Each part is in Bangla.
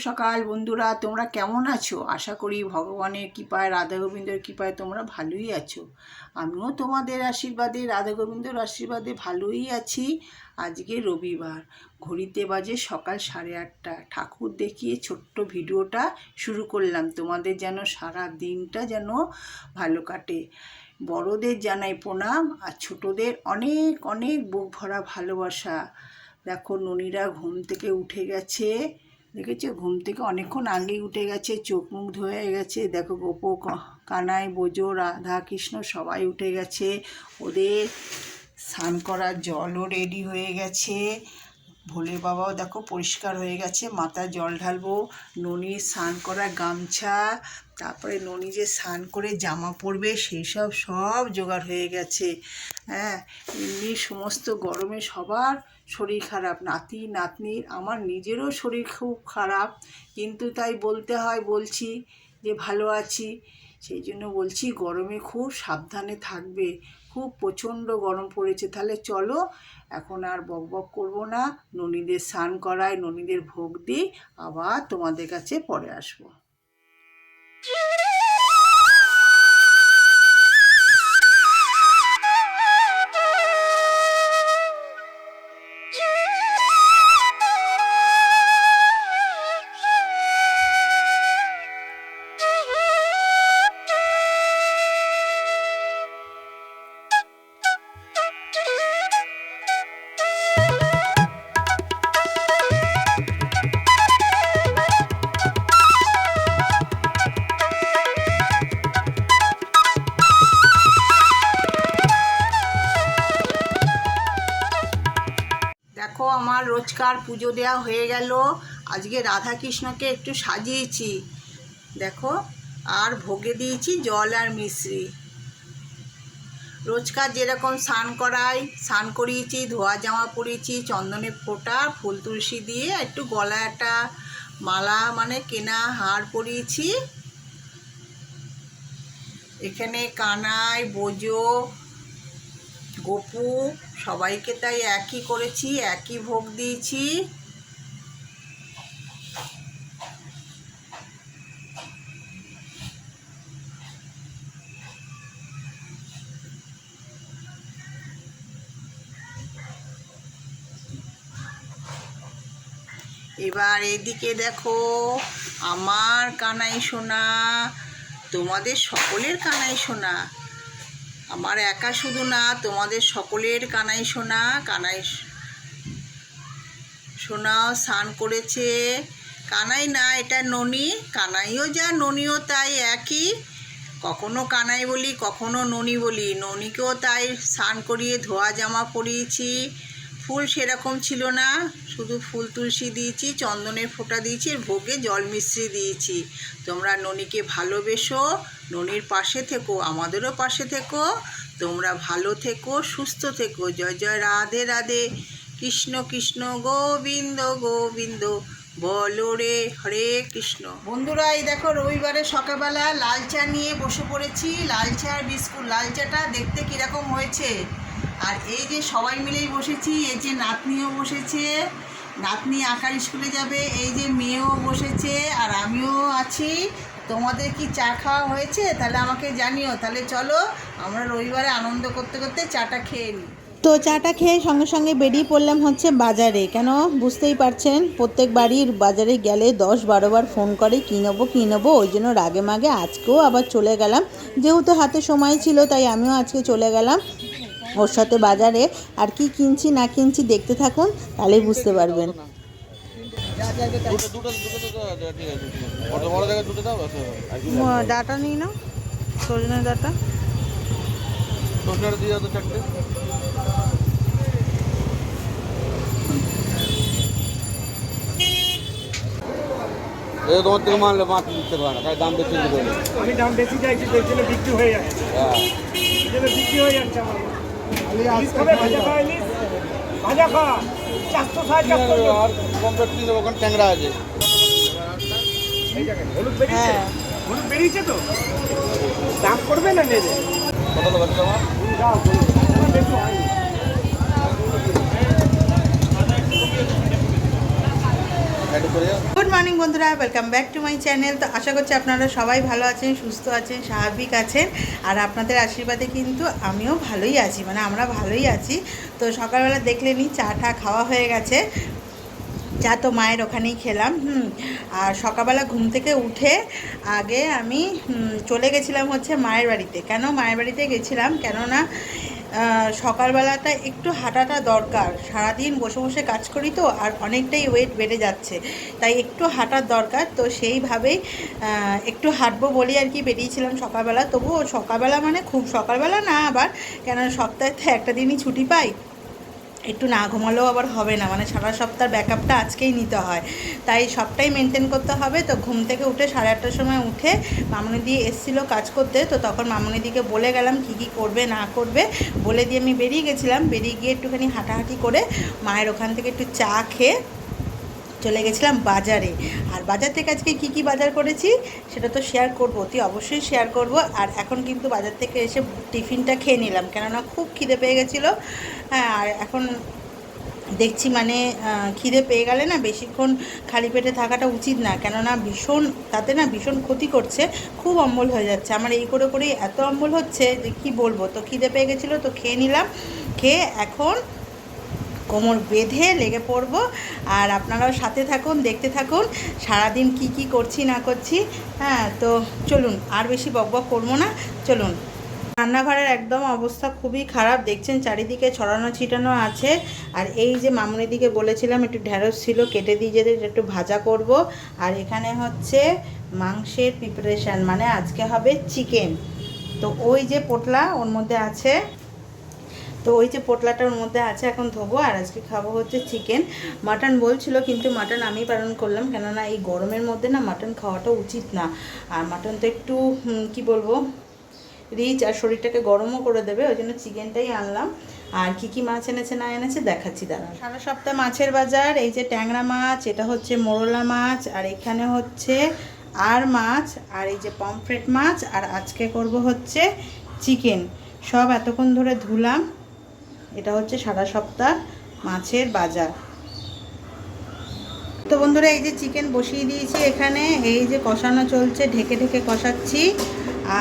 সকাল, বন্ধুরা, তোমরা কেমন আছো? আশা করি ভগবানের কৃপায়, রাধা গোবিন্দের কৃপায় তোমরা ভালোই আছো। আমিও তোমাদের আশীর্বাদে, রাধা গোবিন্দর আশীর্বাদে ভালোই আছি। আজকে রবিবার, ঘড়িতে বাজে সকাল সাড়ে আটটা। ঠাকুর দেখিয়ে ছোট্ট ভিডিওটা শুরু করলাম। তোমাদের যেন সারা দিনটা যেন ভালো কাটে। বড়দের জানাই প্রণাম, আর ছোটদের অনেক অনেক বুক ভরা ভালোবাসা। দেখো, ননীরা ঘুম থেকে উঠে গেছে। দেখেছ? ঘুম থেকে অনেকক্ষণ আগেই উঠে গেছে, চোখ মুখ ধুয়ে গেছে। দেখো গোপো কানাই, বোজো রাধা কৃষ্ণ সবাই উঠে গেছে। ওদের স্নান করার জলও রেডি হয়ে গেছে। ভোলে বাবাও দেখো পরিষ্কার হয়ে গেছে, মাথায় জল ঢালবো, ননি স্নান করা গামছা, তারপরে ননি যে স্নান করে জামা পরবে সেই সব সব জোগাড় হয়ে গেছে। হ্যাঁ এমনি সমস্ত গরমে সবার শরীর খারাপ, নাতি নাতনির আমার নিজেরও শরীর খুব খারাপ, কিন্তু তাই বলতে হয়, বলছি যে ভালো আছি, সেই জন্য বলছি গরমে খুব সাবধানে থাকবে, খুব প্রচণ্ড গরম পড়েছে, তাহলে চলো এখন আর বক বক করব না। ননীদের স্নান করাই ননীদের ভোগ দিই। আবার তোমাদের কাছে পরে আসব। আমার রোজকার পুজো দেওয়া হয়ে গেল। আজকে রাধা কৃষ্ণকে একটু সাজিয়েছি। দেখো, আর ভোগে দিয়েছি জল আর মিশ্রি। রোজকার যেরকম স্নান করাই, স্নান করিয়েছি, ধোয়া জামা পরিয়েছি, চন্দনে ফোঁটা, ফুল তুলসী দিয়ে একটু গলায় একটা মালা মানে কেনা হার পরিয়েছি। এখানে কানাই বোজো গপু, সবাইকে তাই একই করেছি, একই ভোগ দিয়েছি। এবার এদিকে দেখো, আমার কানাই সোনা, তোমাদের সকলের কানাই সোনা। আমার একা শুধু না, তোমাদের সকলের কানাই শোনা কানাই সোনাও স্নান করেছে। কানাই না, এটা ননি। কানাইও যা, ননিও তাই একই। কখনো কানাই বলি, কখনো ননি বলি। ননিকেও তাই স্নান করিয়ে ধোয়া জামা পরিয়েছি। ফুল সেরকম ছিল না। শুধু ফুল তুলসী দিয়েছি, চন্দনের ফোঁটা দিয়েছি ভোগে জল মিশ্রি দিয়েছি। তোমরা ননিকে ভালোবেসো, ননির পাশে থেকো, আমাদেরও পাশে থেকো। তোমরা ভালো থেকো, সুস্থ থেকো। জয় জয়, রাধে রাধে। কৃষ্ণ কৃষ্ণ, গোবিন্দ গোবিন্দ। বলো রে, হরে কৃষ্ণ। বন্ধুরা, এই দেখো রবিবারে সকালবেলা লাল চা নিয়ে বসে পড়েছি। লাল চা বিস্কুট, লাল চাটা দেখতে কীরকম হয়েছে? আর এই যে সবাই মিলেই বসেছি, এই যে নাতনিও বসেছে, নাতনি আঁকার স্কুলে যাবে, এই যে মেয়েও বসেছে, আর আমিও আছি। তোমাদের কি চা খাওয়া হয়েছে? তাহলে আমাকে জানিও। তাহলে চলো, আমরা রবিবারে আনন্দ করতে করতে চাটা খেয়ে নিই। তো চাটা খেয়ে সঙ্গে সঙ্গে বেরিয়ে পড়লাম হচ্ছে বাজারে। কেন? বুঝতেই পারছেন, প্রত্যেক বাড়ির বাজারে গেলে দশ বারোবার ফোন করে, কী নেব কী নেব? ওই জন্য রাগে মাগে আজকেও আবার চলে গেলাম। যেহেতু হাতে সময় ছিল, তাই আমিও আজকে চলে গেলাম। ওর সাথে বাজারে আর কি কিনছি না কিনছি দেখতে থাকুন তাহলেই বুঝতে পারবেন। দুটো দুটো দুটো তো তো ঠিক আছে বড় বড় জায়গায় দুটো দাও ব্যাস ডাটা। নিই না সজনে ডাটা তোমার থেকে মানলে মাছ দিতে পারে না তাই দাম বেশি আমি দাম বেশি চাইছি বিক্রি হয়ে যাচ্ছে। হ্যাঁ। বিক্রি হয়ে যাচ্ছে ভাজা খাওয়া চারশো সাড়ে চারশো ওখানে ট্যাংরা আছে হলুদ বেরিয়েছে হলুদ বেরিয়েছে তো দাম করবে না নেবে কত দেবো তোমার দাও হলুদ। আমার বেশি হয়নি সাইড করে যাও গুড মর্নিং বন্ধুরা welcome back to my channel তো আশা করছি আপনারা সবাই ভালো আছেন, সুস্থ আছেন, স্বাভাবিক আছেন। আর আপনাদের আশীর্বাদে কিন্তু আমিও ভালোই আছি মানে আমরা ভালোই আছি। তো সকালবেলা দেখলেনি চা টা খাওয়া হয়ে গেছে। চা তো মায়ের ওখানেই খেলাম, হুম। আর সকালবেলা ঘুম থেকে উঠে আগে আমি চলে গেছিলাম হচ্ছে মায়ের বাড়িতে। কেন মায়ের বাড়িতে গেছিলাম? কেননা সকালবেলাটা একটু হাঁটাটা দরকার। সারাদিন বসে বসে কাজ করি তো, আর অনেকটাই ওয়েট বেড়ে যাচ্ছে। তাই একটু হাঁটার দরকার। তো সেইভাবেই একটু হাঁটবো বলেই আর কি বেরিয়েছিলাম সকালবেলা। তবুও সকালবেলা মানে খুব সকালবেলা না আবার কেন সপ্তাহে একটা দিনই ছুটি পাই। একটু না ঘুমালেও আবার হবে না মানে সারা সপ্তাহের ব্যাকআপটা আজকেই নিতে হয়। তাই সবটাই মেনটেন করতে হবে। তো ঘুম থেকে উঠে সাড়ে আটটার সময় উঠে মামনি দিয়ে এসেছিল কাজ করতে। তো তখন মামনি দিকে বলে গেলাম কি কি করবে, না করবে। বলে দিয়ে আমি বেরিয়ে গেছিলাম। বেরিয়ে গিয়ে একটুখানি হাঁটাহাঁটি করে মায়ের ওখান থেকে একটু চা খেয়ে চলে গেছিলাম বাজারে। আর বাজার থেকে আজকে কি কি বাজার করেছি সেটা তো শেয়ার করব, অতি অবশ্যই শেয়ার করব। আর এখন কিন্তু বাজার থেকে এসে টিফিনটা খেয়ে নিলাম, কেননা খুব খিদে পেয়ে গেছিল। হ্যাঁ আর এখন দেখছি মানে খিদে পেয়ে গেলে না বেশিক্ষণ খালি পেটে থাকাটা উচিত না, কেননা ভীষণ, তাতে না ভীষণ ক্ষতি করছে, খুব অম্বল হয়ে যাচ্ছে। আমার এই করে করেই এত অম্বল হচ্ছে যে কী বলব? তো খিদে পেয়ে গেছিল, তো খেয়ে নিলাম। খেয়ে এখন কোমর বেঁধে লেগে পড়ব। আর আপনারাও সাথে থাকুন, দেখতে থাকুন, সারাদিন কি কি করছি, না করছি। হ্যাঁ তো চলুন, আর বেশি বকবক করব না, চলুন। রান্নাঘরের একদম অবস্থা খুবই খারাপ, দেখছেন চারিদিকে ছড়ানো ছিটানো আছে। আর এই যে মামুনি দিকে বলেছিলাম, একটু ঢ্যাঁড়স ছিল, কেটে দিয়ে যেতে একটু ভাজা করব। আর এখানে হচ্ছে মাংসের প্রিপারেশান মানে আজকে হবে চিকেন তো ওই যে পোটলা, ওর মধ্যে আছে তো ওই যে পোটলাটার মধ্যে আছে, এখন ধোবো, আর আজকে খাব হচ্ছে চিকেন। মাটন বলছিল, কিন্তু মাটন আমি পালন করলাম, কেননা এই গরমের মধ্যে না মাটন খাওয়াটা উচিত না। আর মাটন তো একটু কি বলব রিচ আর শরীরটাকে গরমও করে দেবে, ওই জন্য চিকেনটাই আনলাম। আর কি কি মাছ এনেছে, না এনেছে, দেখাচ্ছি দাঁড়া সারা সপ্তাহ মাছের বাজার, এই যে ট্যাংরা মাছ, এটা হচ্ছে মোরলা মাছ, আর এখানে হচ্ছে আর মাছ, আর এই যে পমফ্রেট মাছ, আর আজকে করব হচ্ছে চিকেন। সব এতক্ষণ ধরে ধুলাম এটা হচ্ছে সারা সপ্তাহ মাছের বাজার। তো বন্ধুরা, এই যে চিকেন বসিয়ে দিয়েছি এখানে। এই যে কষানো চলছে, ঢেকে ঢেকে কষাচ্ছি।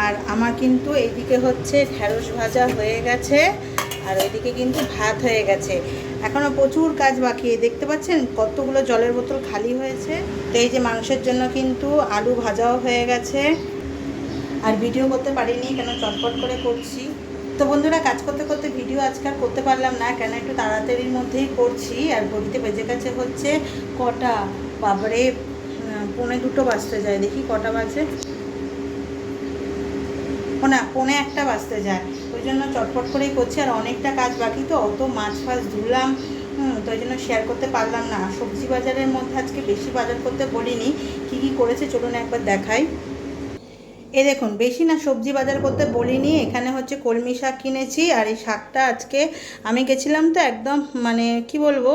আর আমার কিন্তু এইদিকে হচ্ছে ঢ্যাঁড়স ভাজা হয়ে গেছে, আর ওইদিকে কিন্তু ভাত হয়ে গেছে। এখনও প্রচুর কাজ বাকি। দেখতে পাচ্ছেন কতগুলো জলের বোতল খালি হয়েছে? তো এই যে মাংসের জন্য কিন্তু আলু ভাজাও হয়ে গেছে। আর ভিডিও করতে পারিনি, কেন চটপট করে করছি। তো বন্ধুরা, কাজ করতে করতে ভিডিও আজকাল করতে পারলাম না, কেন একটু তাড়াতাড়ির মধ্যেই করছি। আর ঘড়িতে বেজে গেছে হচ্ছে কটা। বাবারে পৌনে দুটো বাজতে যায়, দেখি কটা বাজে। না, পৌনে একটা বাজতে যায়। ওই জন্য চটপট করেই করছি, আর অনেকটা কাজ বাকি তো, অত মাছ ফাছ ধুলাম। হুম, তো ওই জন্য শেয়ার করতে পারলাম না। সবজি বাজারের মধ্যে আজকে বেশি বাজার করতে বলিনি। কী কী করেছে চলুন একবার দেখাই। এ দেখুন, বেশি না সবজি বাজার করতে বলিনি। এখানে হচ্ছে কলমি শাক কিনেছি, আর এই শাকটা আজকে আমি গেছিলাম তো একদম মানে কি বলব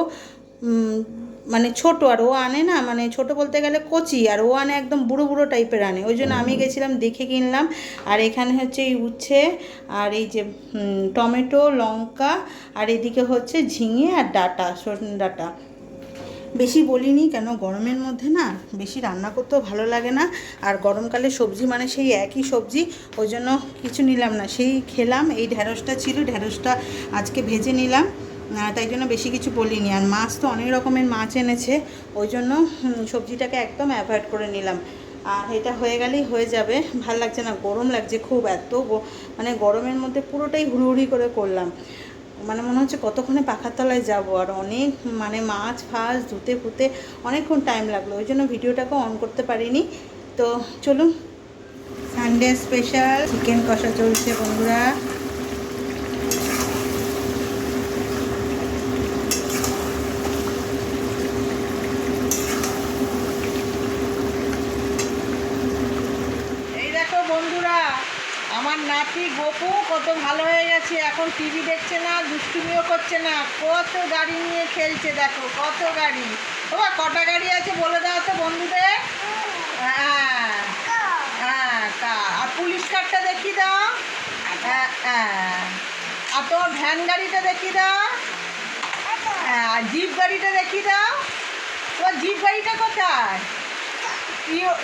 মানে ছোট, আর ও আনে না মানে ছোট বলতে গেলে কচি, আর ও আনে একদম বুড়ো বুড়ো টাইপের আনে। ওই জন্য আমি গেছিলাম দেখে কিনলাম, আর এখানে হচ্ছে এই উচ্ছে, আর এই যে টমেটো, লঙ্কা, আর এদিকে হচ্ছে ঝিঙে আর ডাটা, সজনে ডাটা। বেশি বলিনি, কেন গরমের মধ্যে না বেশি রান্না করতেও ভালো লাগে না। আর গরমকালে সবজি মানে সেই একই সবজি, ওই জন্য কিছু নিলাম না। সেই খেলাম, এই ঢ্যাঁড়সটা ছিল ঢ্যাঁড়সটা আজকে ভেজে নিলাম। তাই জন্য বেশি কিছু বলিনি। আর মাছ তো অনেক রকমের মাছ এনেছে, ওই জন্য সবজিটাকে একদম অ্যাভয়েড করে নিলাম। আর এটা হয়ে গেলেই হয়ে যাবে। ভালো লাগছে না, গরম লাগছে খুব এত মানে গরমের মধ্যে পুরোটাই হুড়ুহুড়ি করে করলাম। মানে মনে হচ্ছে কতক্ষণে পাখার তলায় যাব আর অনেক মানে মাছ ফাঁস ধুতে ফুতে অনেকক্ষণ টাইম লাগল, ওই জন্য ভিডিওটাকে অন করতে পারিনি। তো চলুন সানডে স্পেশাল চিকেন কষা চলছে বন্ধুরা এই দেখো বন্ধুরা আমার নাতি গপু, কত ভালো হয়ে গেছে। এখন টিভি দেখছে না, দুষ্টুমিও করছে না। কত গাড়ি নিয়ে খেলছে, দেখো, কত গাড়ি। বাবা কটা গাড়ি আছে বলে দাও তো বন্ধুদের। হ্যাঁ হ্যাঁ তা আর পুলিশ কারটা দেখিয়ে দাও। হ্যাঁ হ্যাঁ। আর তোমার ভ্যান গাড়িটা দেখিয়ে দাও। হ্যাঁ জিপ গাড়িটা দেখিয়ে দাও। তোমার জিপ গাড়িটা কোথায়?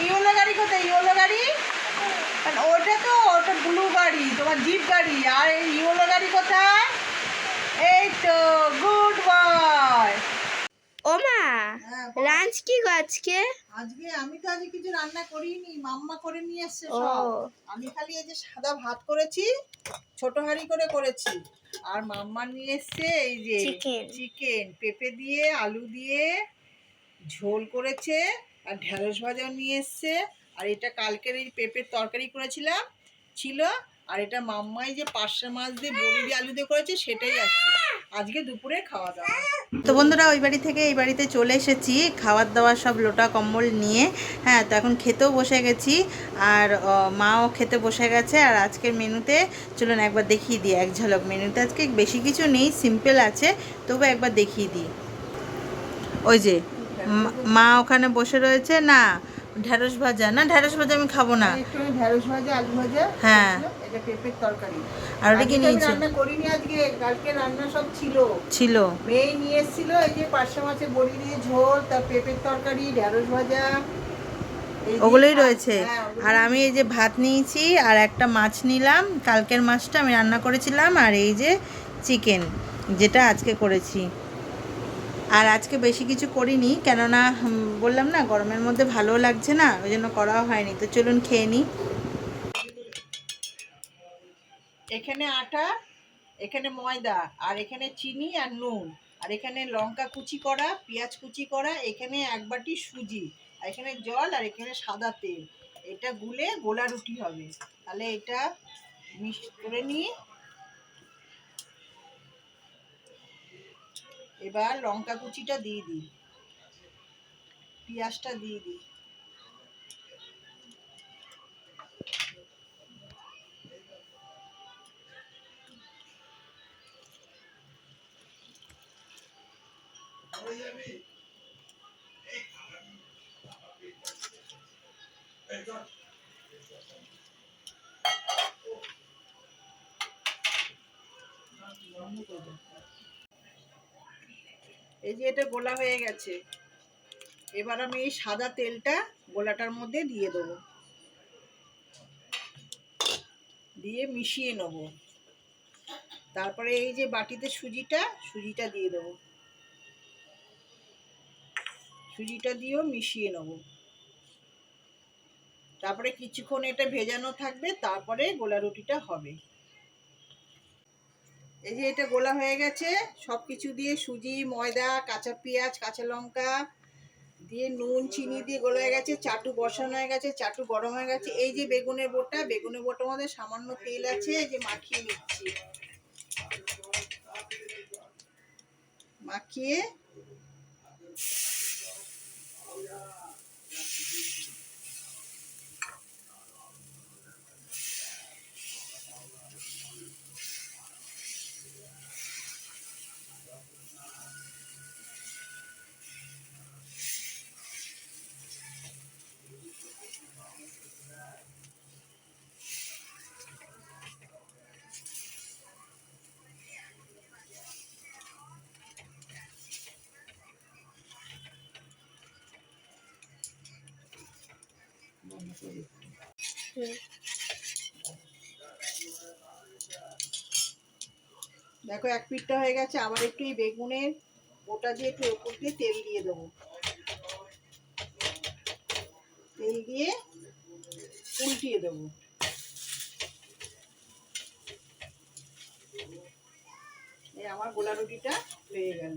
ইওলো গাড়ি কোথায়? ইয়োলো গাড়ি? ওটা তো ওটা ব্লু গাড়ি তোমার জিপ গাড়ি। আর এই গাড়ি কোথায়? এই তো গুড বয় ও মা লাঞ্চ কি গো আজকে? আজকে আমি তো আজকে কিছু রান্না করিনি মাম্মা করে নিয়ে এসছে সব। আমি খালি এই যে সাদা ভাত করেছি ছোট হাঁড়ি করে করেছি। আর মাম্মা নিয়ে এসছে এই যে. চিকেন পেঁপে দিয়ে আলু দিয়ে ঝোল করেছে আর ঢেঁড়স ভাজা নিয়ে এসছে। আর এটা কালকের এই পেঁপের তরকারি করেছিলাম ছিল আর এটা মাম্মাই যে পার্শে মাছ দিয়ে বড়ি দিয়ে আলু দিয়ে করেছে সেটাই আছে। আজকে দুপুরে খাওয়া দাওয়া। তো বন্ধুরা ওই বাড়ি থেকে এই বাড়িতে চলে এসেছি খাওয়ার দাওয়ার সব লোটা কম্বল নিয়ে। হ্যাঁ তো এখন খেতেও বসে গেছি আর মাও খেতে বসে গেছে আর আজকের মেনুতে চলুন একবার দেখিয়ে দিই এক ঝলক মেনুতে। আজকে বেশি কিছু নেই সিম্পল আছে তবু একবার দেখিয়ে দিই। ওই যে মা- মা ওখানে বসে রয়েছে না ঢ্যাঁড়স ভাজা। না ঢ্যাঁড়স ভাজা আমি খাব না। একটু ঢেঁড়স ভাজা আলু ভাজা হ্যাঁ। এটা পেঁপের তরকারি। আর ওটা কি নিয়েছো? রান্না করিনি আজকে কালকে রান্না সব ছিল। ছিল। মেয়ে নিয়ে এসেছিল এই যে পার্শে মাছের বড়ি দিয়ে ঝোল তার পেঁপের তরকারি ঢেঁড়স ভাজা। ওগুলোই রয়েছে। হ্যাঁ, আর আমি এই যে ভাত নিয়েছি আর একটা মাছ নিলাম। কালকের মাছটা আমি রান্না করেছিলাম আর এই যে চিকেন যেটা আজকে করেছি। আর আজকে বেশি কিছু করিনি, কেননা বললাম না, গরমের মধ্যে ভালো লাগছে না, ওই জন্য করাও হয়নি। তো চলুন খেয়ে নিই এখানে আটা, এখানে ময়দা, আর এখানে চিনি আর নুন, আর এখানে লঙ্কা কুচি করা, পেঁয়াজ কুচি করা, এখানে এক বাটি সুজি, আর এখানে জল, আর এখানে সাদা তেল। এটা গুলে গোলা রুটি হবে। তাহলে এটা মিক্স করে নিয়ে এবার লঙ্কা কুচিটা দিয়ে দিই। পেঁয়াজটা দিয়ে দিই। এই যে এটা গোলা হয়ে গেছে। এবার আমি এই সাদা তেলটা গোলাটার মধ্যে দিয়ে দেবো। দিয়ে মিশিয়ে নেব। তারপরে এই যে বাটিতে সুজিটা সুজিটা দিয়ে দেবো। সুজিটা দিয়েও মিশিয়ে নেব। তারপরে কিছুক্ষণ এটা ভেজানো থাকবে, তারপরে গোলা রুটিটা হবে। এই যে এটা গোলা হয়ে গেছে সব কিছু দিয়ে সুজি, ময়দা, কাঁচা পেঁয়াজ, কাঁচা লঙ্কা দিয়ে নুন, চিনি দিয়ে গোলা হয়ে গেছে, চাটু বসানো হয়ে গেছে, চাটু গরম হয়ে গেছে। এই যে বেগুনের বোটা, বেগুনের বোটার মধ্যে সামান্য তেল আছে, এই যে মাখিয়ে নিচ্ছি। মাখিয়ে দেখো, এক পিঠটা হয়ে গেছে, আবার একটু এই বেগুনের ওটা দিয়ে একটু ওপর দিয়ে তেল দিয়ে দেবো। তেল দিয়ে উল্টিয়ে দেবো। এই আমার গোলা রুটিটা হয়ে গেল।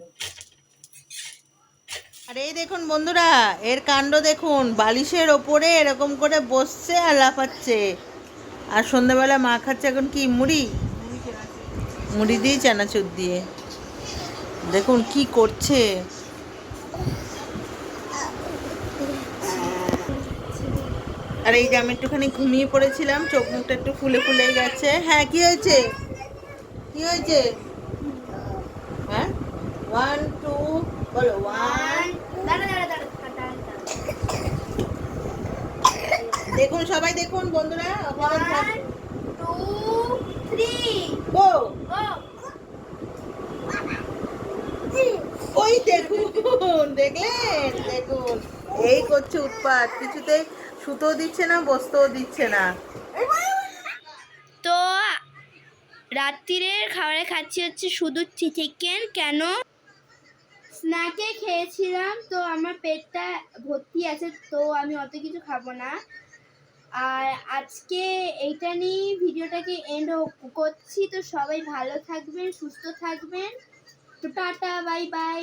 আর এই দেখুন বন্ধুরা, এর কাণ্ড দেখুন, বালিশের ওপরে এরকম করে বসছে আর লাফাচ্ছে। আর সন্ধ্যাবেলা মা খাচ্ছে এখন কি, মুড়ি? মুড়ি দিয়ে চানাচুর দিয়ে। দেখুন কি করছে। আর এই যে আমি একটুখানি ঘুমিয়ে পড়েছিলাম, চোখ মুখটা একটু ফুলে ফুলে গেছে। হ্যাঁ কি হয়েছে? কি হয়েছে? হ্যাঁ? ওয়ান টু বলো ওয়ান দেখুন সবাই দেখুন বন্ধুরা one two three go go ওই দেখুন দেখলেন পুতুল এই করছে উৎপাত কিছুতেই সুতো দিচ্ছে না বসতেও দিচ্ছে না। তো রাত্রিরের খাবারে খাচ্ছি হচ্ছে শুধু চিকেন কেন? স্ন্যাকে খেয়েছিলাম তো আমার পেটটা ভর্তি আছে তো আমি অত কিছু খাব না। আর আজকে এইটা নিয়ে ভিডিওটাকে এন্ড করছি। তো সবাই ভালো থাকবেন, সুস্থ থাকবেন। তো টাটা, বাই বাই।